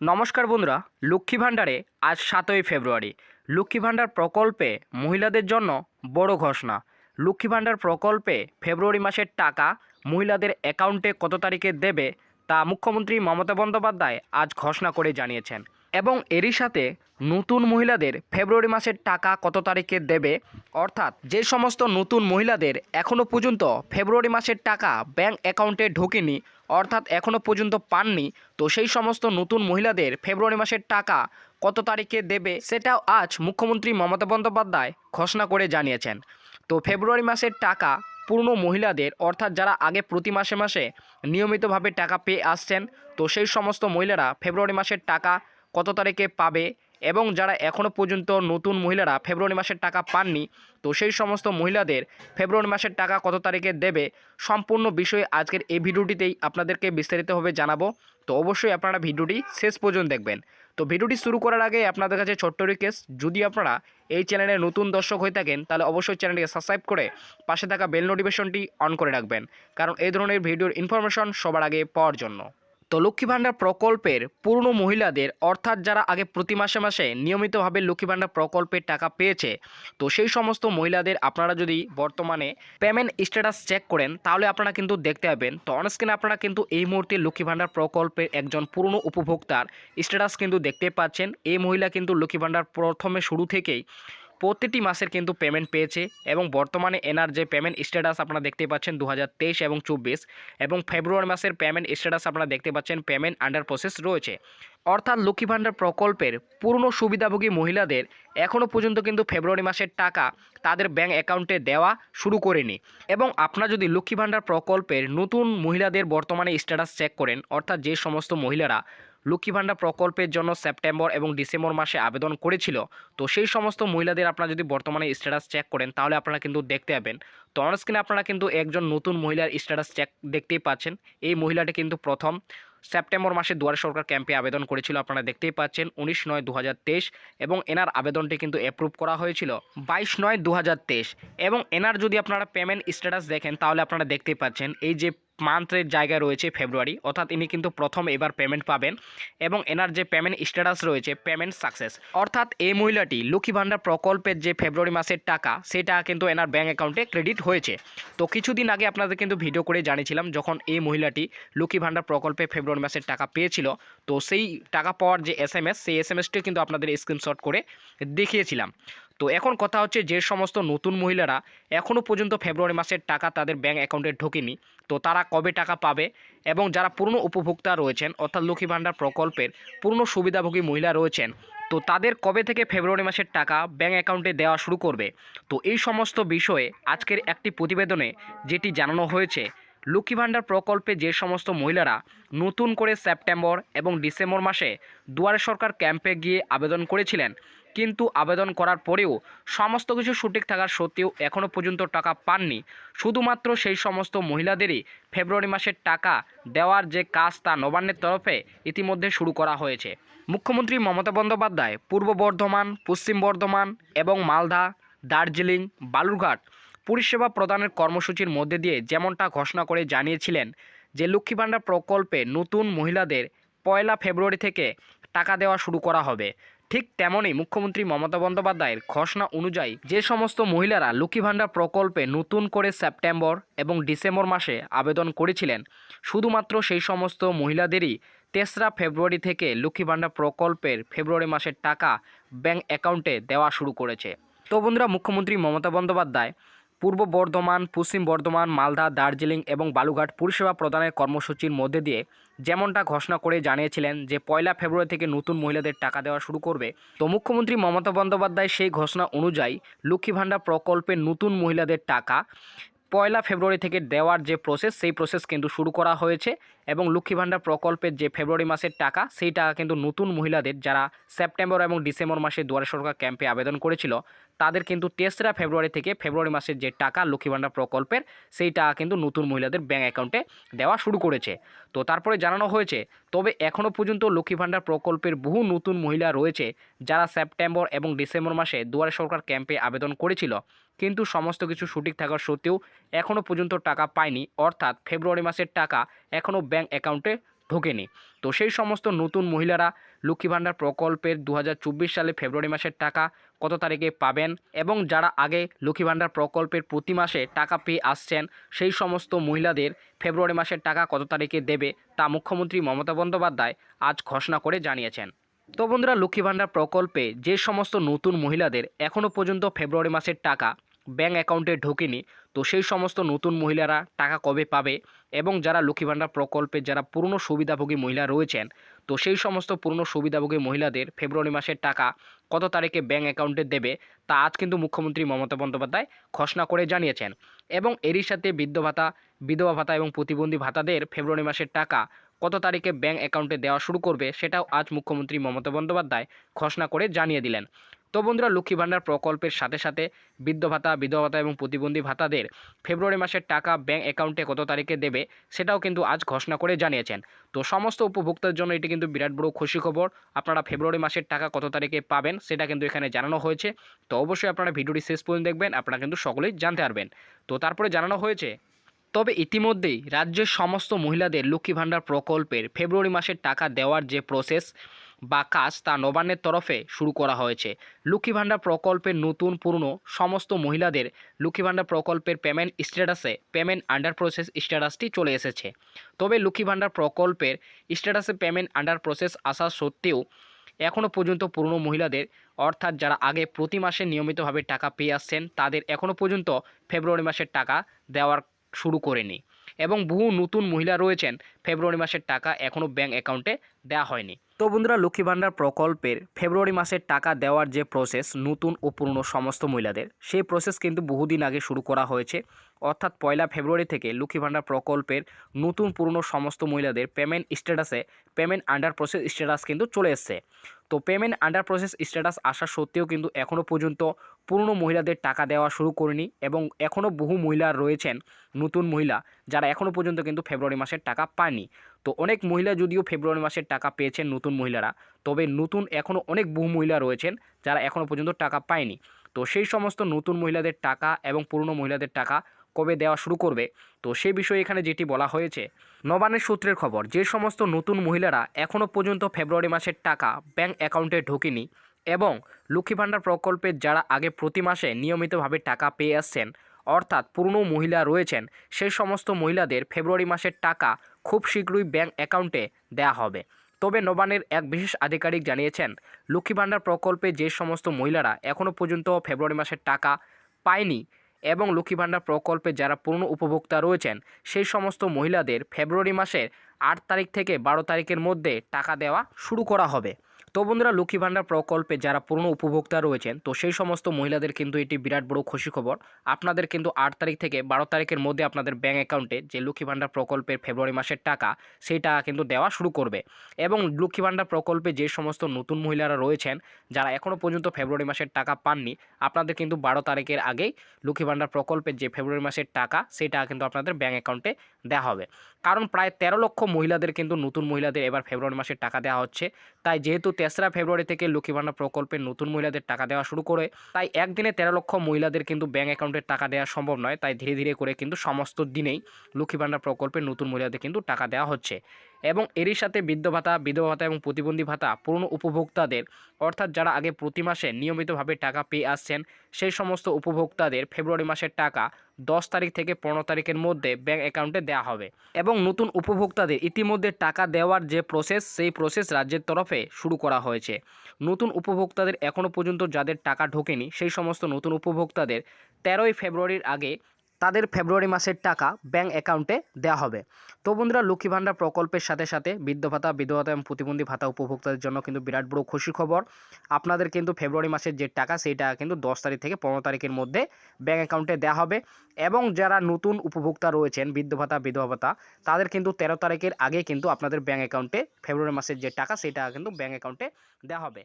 নমস্কার বন্ধুরা, লক্ষ্মী ভাণ্ডারে আজ সাতই ফেব্রুয়ারি। লক্ষ্মী ভাণ্ডার প্রকল্পে মহিলাদের জন্য বড় ঘোষণা। লক্ষ্মী ভাণ্ডার প্রকল্পে ফেব্রুয়ারি মাসের টাকা মহিলাদের অ্যাকাউন্টে কত তারিখে দেবে তা মুখ্যমন্ত্রী মমতা বন্দ্যোপাধ্যায় আজ ঘোষণা করে জানিয়েছেন। এবং এরই সাথে নতুন মহিলাদের ফেব্রুয়ারি মাসের টাকা কত তারিখে দেবে? অর্থাৎ যে সমস্ত নতুন মহিলাদের এখনও পর্যন্ত ফেব্রুয়ারি মাসের টাকা ব্যাংক অ্যাকাউন্টে ঢোকেনি, অর্থাৎ এখনও পর্যন্ত পাননি, তো সেই সমস্ত নতুন মহিলাদের ফেব্রুয়ারি মাসের টাকা কত তারিখে দেবে সেটাও আজ মুখ্যমন্ত্রী মমতা বন্দ্যোপাধ্যায় ঘোষণা করে জানিয়েছেন। তো ফেব্রুয়ারি মাসের টাকা পূর্ণ মহিলাদের, অর্থাৎ যারা আগে প্রতি মাসে মাসে নিয়মিতভাবে টাকা পেয়ে আসছেন, তো সেই সমস্ত মহিলারা ফেব্রুয়ারি মাসের টাকা কত তারিখে পাবে এবং যারা এখনও পর্যন্ত নতুন মহিলারা ফেব্রুয়ারি মাসের টাকা পাননি, তো সেই সমস্ত মহিলাদের ফেব্রুয়ারি মাসের টাকা কত তারিখে দেবে সম্পূর্ণ বিষয়ে আজকের এই ভিডিওটিতেই আপনাদেরকে বিস্তারিতভাবে জানাব। তো অবশ্যই আপনারা ভিডিওটি শেষ পর্যন্ত দেখবেন। তো ভিডিওটি শুরু করার আগে আপনাদের কাছে ছোট্ট রিকোয়েস্ট যদি আপনারা এই চ্যানেলে নতুন দর্শক হয়ে থাকেন, তাহলে অবশ্যই চ্যানেলটিকে সাবস্ক্রাইব করে পাশে থাকা বেল নোটিফিকেশনটি অন করে রাখবেন। কারণ এই ধরনের ভিডিওর ইনফরমেশন সবার আগে পাওয়ার জন্য। তো লক্ষ্মী ভাণ্ডার প্রকল্পের পুরনো মহিলাদের, অর্থাৎ যারা আগে প্রতি মাসে মাসে নিয়মিতভাবে লক্ষ্মী ভাণ্ডার প্রকল্পের টাকা পেয়েছে, তো সেই সমস্ত মহিলাদের আপনারা যদি বর্তমানে পেমেন্ট স্ট্যাটাস চেক করেন, তাহলে আপনারা কিন্তু দেখতে পাবেন। তো অনস্ক্রিনে আপনারা কিন্তু এই মুহূর্তে লক্ষ্মী ভাণ্ডার প্রকল্পের একজন পুরনো উপভোক্তার স্ট্যাটাস কিন্তু দেখতে পাচ্ছেন। এই মহিলা কিন্তু লক্ষ্মী ভাণ্ডার প্রথমে শুরু থেকেই প্রতিটি মাসের কিন্তু পেমেন্ট পেয়েছে এবং বর্তমানে এনার যে পেমেন্ট স্ট্যাটাস আপনারা দেখতে পাচ্ছেন দু হাজার তেইশ এবং চব্বিশ এবং ফেব্রুয়ারি মাসের পেমেন্ট স্ট্যাটাস আপনারা দেখতে পাচ্ছেন পেমেন্ট আন্ডার প্রসেস রয়েছে। অর্থাৎ লক্ষ্মী ভাণ্ডার প্রকল্পের পূর্ণ সুবিধাভোগী মহিলাদের এখনও পর্যন্ত কিন্তু ফেব্রুয়ারি মাসের টাকা তাদের ব্যাঙ্ক অ্যাকাউন্টে দেওয়া শুরু করেনি। এবং আপনারা যদি লক্ষ্মী ভাণ্ডার প্রকল্পের নতুন মহিলাদের বর্তমানে স্ট্যাটাস চেক করেন, অর্থাৎ যে সমস্ত মহিলারা লক্ষ্মী ভাণ্ডার প্রকল্পের জন্য সেপ্টেম্বর এবং ডিসেম্বর মাসে আবেদন করেছিল। তো সেই সমস্ত মহিলাদের আপনারা যদি বর্তমানে স্ট্যাটাস চেক করেন, তাহলে আপনারা কিন্তু দেখতে পাবেন। তো অনস্ক্রিনে আপনারা কিন্তু একজন নতুন মহিলার স্ট্যাটাস চেক দেখতেই পাচ্ছেন। এই মহিলাটি কিন্তু প্রথম সেপ্টেম্বর মাসে দুয়ারে সরকার ক্যাম্পে আবেদন করেছিল, আপনারা দেখতেই পাচ্ছেন, উনিশ নয় দু এবং এনার আবেদনটি কিন্তু অ্যাপ্রুভ করা হয়েছিল বাইশ নয় দু এবং এনার যদি আপনারা পেমেন্ট স্ট্যাটাস দেখেন, তাহলে আপনারা দেখতেই পাচ্ছেন, এই যে মান্থের জায়গা রয়েছে ফেব্রুয়ারি, অর্থাৎ ইনি কিন্তু প্রথম এবার পেমেন্ট পাবেন এবং এনার যে পেমেন্ট স্ট্যাটাস রয়েছে পেমেন্ট সাকসেস অর্থাৎ এই মহিলাটি লক্ষ্মী ভাণ্ডার প্রকল্পের যে ফেব্রুয়ারি মাসের টাকা, সেটা কিন্তু এনার ব্যাঙ্ক অ্যাকাউন্টে ক্রেডিট হয়েছে। তো কিছুদিন আগে আপনাদের কিন্তু ভিডিও করে জানিয়েছিলাম, যখন এই মহিলাটি লক্ষ্মী ভাণ্ডার প্রকল্পে ফেব্রুয়ারি মাসের টাকা পেয়েছিল, তো সেই টাকা পাওয়ার যে এস এম এস সেই এস এম এসটি কিন্তু আপনাদের স্ক্রিনশট করে দেখিয়েছিলাম। তো এখন কথা হচ্ছে যে সমস্ত নতুন মহিলারা এখনও পর্যন্ত ফেব্রুয়ারি মাসের টাকা তাদের ব্যাঙ্ক অ্যাকাউন্টে ঢোকেনি। তো তারা কবে টাকা পাবে এবং যারা পুরনো উপভোক্তা রয়েছেন, অর্থাৎ লক্ষ্মী ভাণ্ডার প্রকল্পের পূর্ণ সুবিধাভোগী মহিলা রয়েছেন, তো তাদের কবে থেকে ফেব্রুয়ারি মাসের টাকা ব্যাঙ্ক অ্যাকাউন্টে দেওয়া শুরু করবে? তো এই সমস্ত বিষয়ে আজকের একটি প্রতিবেদনে যেটি জানানো হয়েছে লক্ষ্মী ভাণ্ডার প্রকল্পে যে সমস্ত মহিলারা নতুন করে সেপ্টেম্বর এবং ডিসেম্বর মাসে দুয়ারে সরকার ক্যাম্পে গিয়ে আবেদন করেছিলেন, কিন্তু আবেদন করার পরেও সমস্ত কিছু সঠিক থাকার সত্ত্বেও এখনও পর্যন্ত টাকা পাননি। শুধুমাত্র সেই সমস্ত মহিলাদেরই ফেব্রুয়ারি মাসের টাকা দেওয়ার যে কাজ তা নবান্নের তরফে ইতিমধ্যে শুরু করা হয়েছে। মুখ্যমন্ত্রী মমতা বন্দ্যোপাধ্যায়, পূর্ব বর্ধমান, পশ্চিম বর্ধমান এবং মালদা, দার্জিলিং, বালুরঘাট পরিষেবা প্রদানের কর্মসূচির মধ্যে দিয়ে যেমনটা ঘোষণা করে জানিয়েছিলেন যে লক্ষ্মী ভাণ্ডার প্রকল্পে নতুন মহিলাদের পয়লা ফেব্রুয়ারি থেকে টাকা দেওয়া শুরু করা হবে। ঠিক তেমনই মুখ্যমন্ত্রী মমতা বন্দ্যোপাধ্যায়ের ঘোষণা অনুযায়ী যে সমস্ত মহিলারা লক্ষ্মী ভাণ্ডার প্রকল্পে নতুন করে সেপ্টেম্বর এবং ডিসেম্বর মাসে আবেদন করেছিলেন, শুধুমাত্র সেই সমস্ত মহিলাদেরই তেসরা ফেব্রুয়ারি থেকে লক্ষ্মী ভাণ্ডার প্রকল্পের ফেব্রুয়ারি মাসের টাকা ব্যাংক অ্যাকাউন্টে দেওয়া শুরু করেছে। তো বন্ধুরা, মুখ্যমন্ত্রী মমতা বন্দ্যোপাধ্যায় পূর্ব বর্ধমান, পশ্চিম বর্ধমান, মালদা, দার্জিলিং এবং বালুঘাট পরিষেবা প্রদানের কর্মসূচির মধ্যে দিয়ে যেমনটা ঘোষণা করে জানিয়েছিলেন যে পয়লা ফেব্রুয়ারি থেকে নতুন মহিলাদের টাকা দেওয়া শুরু করবে, তো মুখ্যমন্ত্রী মমতা বন্দ্যোপাধ্যায় সেই ঘোষণা অনুযায়ী লক্ষ্মী ভাণ্ডার প্রকল্পে নতুন মহিলাদের টাকা পয়লা ফেব্রুয়ারি থেকে দেওয়ার যে প্রসেস সেই প্রসেস কিন্তু শুরু করা হয়েছে এবং লক্ষ্মী ভাণ্ডার প্রকল্পের যে ফেব্রুয়ারি মাসের টাকা, সেই টাকা কিন্তু নতুন মহিলাদের যারা সেপ্টেম্বর এবং ডিসেম্বর মাসে দুয়ারে সরকার ক্যাম্পে আবেদন করেছিল, তাদের কিন্তু তেসরা ফেব্রুয়ারি থেকে ফেব্রুয়ারি মাসের যে টাকা লক্ষ্মী ভাণ্ডার প্রকল্পের, সেই টাকা কিন্তু নতুন মহিলাদের ব্যাঙ্ক অ্যাকাউন্টে দেওয়া শুরু করেছে। তো তারপরে জানানো হয়েছে, তবে এখনও পর্যন্ত লক্ষ্মী ভাণ্ডার প্রকল্পের বহু নতুন মহিলা রয়েছে, যারা সেপ্টেম্বর এবং ডিসেম্বর মাসে দুয়ারে সরকার ক্যাম্পে আবেদন করেছিল। কিন্তু সমস্ত কিছু সঠিক থাকার সত্ত্বেও এখনও পর্যন্ত টাকা পায়নি। অর্থাৎ ফেব্রুয়ারি মাসের টাকা এখনও ব্যাঙ্ক অ্যাকাউন্টে ঢোকেনি। তো সেই সমস্ত নতুন মহিলারা লক্ষ্মী ভাণ্ডার প্রকল্পের দু হাজার চব্বিশ সালে ফেব্রুয়ারি মাসের টাকা কত তারিখে পাবেন এবং যারা আগে লক্ষ্মী ভাণ্ডার প্রকল্পের প্রতি মাসে টাকা পেয়ে আসছেন, সেই সমস্ত মহিলাদের ফেব্রুয়ারি মাসের টাকা কত তারিখে দেবে তা মুখ্যমন্ত্রী মমতা বন্দ্যোপাধ্যায় আজ ঘোষণা করে জানিয়েছেন। তো বন্ধুরা, লক্ষ্মী ভাণ্ডার প্রকল্পে যে সমস্ত নতুন মহিলাদের এখনও পর্যন্ত ফেব্রুয়ারি মাসের টাকা ব্যাঙ্ক অ্যাকাউন্টে ঢোকেনি। তো সেই সমস্ত নতুন মহিলারা টাকা কবে পাবে? এবং যারা লক্ষ্মী ভাণ্ডার প্রকল্পে যারা পুরনো সুবিধাভোগী মহিলা রয়েছেন, তো সেই সমস্ত পুরনো সুবিধাভোগী মহিলাদের ফেব্রুয়ারি মাসের টাকা কত তারিখে ব্যাঙ্ক অ্যাকাউন্টে দেবে? তা আজ কিন্তু মুখ্যমন্ত্রী মমতা বন্দ্যোপাধ্যায় ঘোষণা করে জানিয়েছেন। এবং এরই সাথে বৃদ্ধ ভাতা, বিধবা ভাতা এবং প্রতিবন্ধী ভাতাদের ফেব্রুয়ারি মাসের টাকা কত তারিখে ব্যাঙ্ক অ্যাকাউন্টে দেওয়া শুরু করবে, সেটাও আজ মুখ্যমন্ত্রী মমতা বন্দ্যোপাধ্যায় ঘোষণা করে জানিয়ে দিলেন। তো বন্ধুরা, লক্ষ্মী ভাণ্ডার প্রকল্পের সাথে সাথে বৃদ্ধ ভাতা, বিধবা ভাতা এবং প্রতিবন্ধী ভাতাদের ফেব্রুয়ারি মাসের টাকা ব্যাঙ্ক অ্যাকাউন্টে কত তারিখে দেবে সেটাও কিন্তু আজ ঘোষণা করে জানিয়েছেন। তো সমস্ত উপভোক্তার জন্য এটি কিন্তু বিরাট বড় খুশি খবর। আপনারা ফেব্রুয়ারি মাসের টাকা কত তারিখে পাবেন সেটা কিন্তু এখানে জানানো হয়েছে। তো অবশ্যই আপনারা ভিডিওটি শেষ পর্যন্ত দেখবেন, আপনারা কিন্তু সকলেই জানতে পারবেন। তো তারপরে জানানো হয়েছে, তবে ইতিমধ্যেই রাজ্যের সমস্ত মহিলাদের লক্ষ্মী ভাণ্ডার প্রকল্পের ফেব্রুয়ারি মাসের টাকা দেওয়ার যে প্রসেস বা কাজ তা নবান্নের তরফে শুরু করা হয়েছে। লক্ষ্মী ভাণ্ডার প্রকল্পের নতুন, পুরনো সমস্ত মহিলাদের লক্ষ্মী ভাণ্ডার প্রকল্পের পেমেন্ট স্ট্যাটাসে পেমেন্ট আন্ডার প্রসেস স্ট্যাটাসটি চলে এসেছে। তবে লক্ষ্মী ভাণ্ডার প্রকল্পের স্ট্যাটাসে পেমেন্ট আন্ডার প্রসেস আসা সত্ত্বেও এখনও পর্যন্ত পুরনো মহিলাদের, অর্থাৎ যারা আগে প্রতি মাসে নিয়মিতভাবে টাকা পেয়ে আসছেন, তাদের এখনও পর্যন্ত ফেব্রুয়ারি মাসের টাকা দেওয়ার শুরু করেনি। এবং বহু নতুন মহিলা রয়েছেন, ফেব্রুয়ারি মাসের টাকা এখনও ব্যাঙ্ক অ্যাকাউন্টে দেওয়া হয়নি। তো বন্ধুরা লক্ষ্মী ভাণ্ডার প্রকল্পের ফেব্রুয়ারি মাসের টাকা দেওয়ার যে প্রসেস নতুন ও পুরনো সমস্ত মহিলাদের, সেই প্রসেস কিন্তু বহুদিন আগে শুরু করা হয়েছে। অর্থাৎ পয়লা ফেব্রুয়ারি থেকে লক্ষ্মী ভাণ্ডার প্রকল্পের নতুন পুরনো সমস্ত মহিলাদের পেমেন্ট স্ট্যাটাসে পেমেন্ট আন্ডার প্রসেস স্ট্যাটাস কিন্তু চলে এসছে। তো পেমেন্ট আন্ডার প্রসেস স্ট্যাটাস আসা সত্ত্বেও কিন্তু এখনও পর্যন্ত পুরনো মহিলাদের টাকা দেওয়া শুরু করেনি এবং এখনও বহু মহিলা রয়েছেন নতুন মহিলা যারা এখনও পর্যন্ত কিন্তু ফেব্রুয়ারি মাসের টাকা পায়নি তো অনেক মহিলা যদিও ফেব্রুয়ারি মাসের টাকা পেয়েছেন নতুন মহিলারা, তবে নতুন এখনও অনেক বহু মহিলা রয়েছেন যারা এখনও পর্যন্ত টাকা পায়নি। তো সেই সমস্ত নতুন মহিলাদের টাকা এবং পুরনো মহিলাদের টাকা কবে দেওয়া শুরু করবে? তো সেই বিষয়ে এখানে যেটি বলা হয়েছে নবানের সূত্রের খবর, যে সমস্ত নতুন মহিলারা এখনও পর্যন্ত ফেব্রুয়ারি মাসের টাকা ব্যাংক অ্যাকাউন্টে ঢোকেনি এবং লক্ষ্মী ভাণ্ডার প্রকল্পের যারা আগে প্রতি মাসে নিয়মিতভাবে টাকা পেয়ে আসছেন, অর্থাৎ পুরনো মহিলা রয়েছেন, সেই সমস্ত মহিলাদের ফেব্রুয়ারি মাসের টাকা খুব শীঘ্রই ব্যাংক অ্যাকাউন্টে দেওয়া হবে। তবে নবানের এক বিশেষ আধিকারিক জানিয়েছেন, লক্ষ্মী ভাণ্ডার প্রকল্পে যে সমস্ত মহিলারা এখনও পর্যন্ত ফেব্রুয়ারি মাসের টাকা পায়নি এবং লক্ষ্মী ভাণ্ডার প্রকল্পে যারা পুরনো উপভোক্তা রয়েছেন, সেই সমস্ত মহিলাদের ফেব্রুয়ারি মাসের আট তারিখ থেকে বারো তারিখের মধ্যে টাকা দেওয়া শুরু করা হবে। তো বন্ধুরা লক্ষ্মী ভাণ্ডার প্রকল্পে যারা পুরনো উপভোক্তা রয়েছেন, তো সেই সমস্ত মহিলাদের কিন্তু এটি বিরাট বড় খুশি খবর। আপনাদের কিন্তু আট তারিখ থেকে বারো তারিখের মধ্যে আপনাদের ব্যাঙ্ক অ্যাকাউন্টে যে লক্ষ্মী ভাণ্ডার প্রকল্পের ফেব্রুয়ারি মাসের টাকা সেই টাকা কিন্তু দেওয়া শুরু করবে। এবং লক্ষ্মী ভাণ্ডার প্রকল্পে যে সমস্ত নতুন মহিলারা রয়েছেন, যারা এখনও পর্যন্ত ফেব্রুয়ারি মাসের টাকা পাননি, আপনাদের কিন্তু বারো তারিখের আগেই লক্ষ্মী ভাণ্ডার প্রকল্পের যে ফেব্রুয়ারি মাসের টাকা সেই টাকা কিন্তু আপনাদের ব্যাঙ্ক অ্যাকাউন্টে দেওয়া হবে। কারণ প্রায় তেরো লক্ষ মহিলাদের কিন্তু নতুন মহিলাদের এবার ফেব্রুয়ারি মাসের টাকা দেওয়া হচ্ছে। তাই যেহেতু তেসরা ফেব্রুয়ারি থেকে লক্ষ্মী ভাণ্ডার প্রকল্পের নতুন মহিলাদের টাকা দেওয়া শুরু করে। তাই একদিনে তেরো লক্ষ মহিলাদের কিন্তু ব্যাঙ্ক অ্যাকাউন্টের টাকা দেওয়া সম্ভব নয়। তাই ধীরে ধীরে করে কিন্তু সমস্ত দিনেই লক্ষ্মী ভাণ্ডার প্রকল্পের নতুন মহিলাদের কিন্তু টাকা দেওয়া হচ্ছে। এবং এরই সাথে বৃদ্ধ ভাতা, বিধবা ভাতা এবং প্রতিবন্ধী ভাতা পুরনো উপভোক্তাদের, অর্থাৎ যারা আগে প্রতি মাসে নিয়মিতভাবে টাকা পেয়ে আসছেন, সেই সমস্ত উপভোক্তাদের ফেব্রুয়ারি মাসের টাকা দশ তারিখ থেকে পনেরো তারিখের মধ্যে ব্যাঙ্ক অ্যাকাউন্টে দেওয়া হবে। এবং নতুন উপভোক্তাদের ইতিমধ্যে টাকা দেওয়ার যে প্রসেস সেই প্রসেস রাজ্যের তরফে শুরু করা হয়েছে। নতুন উপভোক্তাদের এখনও পর্যন্ত যাদের টাকা ঢোকেনি, সেই সমস্ত নতুন উপভোক্তাদের তেরোই ফেব্রুয়ারির আগে তাদের ফেব্রুয়ারি মাসের টাকা ব্যাঙ্ক অ্যাকাউন্টে দেওয়া হবে। তো বন্ধুরা, লক্ষ্মী ভাণ্ডার প্রকল্পের সাথে সাথে বৃদ্ধ ভাতা, বিধবা ভাতা এবং প্রতিবন্ধী ভাতা উপভোক্তাদের জন্য কিন্তু বিরাট বড় খুশি খবর। আপনাদের কিন্তু ফেব্রুয়ারি মাসের যে টাকা, সেই টাকা কিন্তু দশ তারিখ থেকে পনেরো তারিখের মধ্যে ব্যাঙ্ক অ্যাকাউন্টে দেওয়া হবে এবং যারা নতুন উপভোক্তা রয়েছেন বৃদ্ধ ভাতা, বিধবা ভাতা, তাদের কিন্তু তেরো তারিখের আগে কিন্তু আপনাদের ব্যাঙ্ক অ্যাকাউন্টে ফেব্রুয়ারি মাসের যে টাকা, সেই টাকা কিন্তু ব্যাঙ্ক অ্যাকাউন্টে দেওয়া হবে।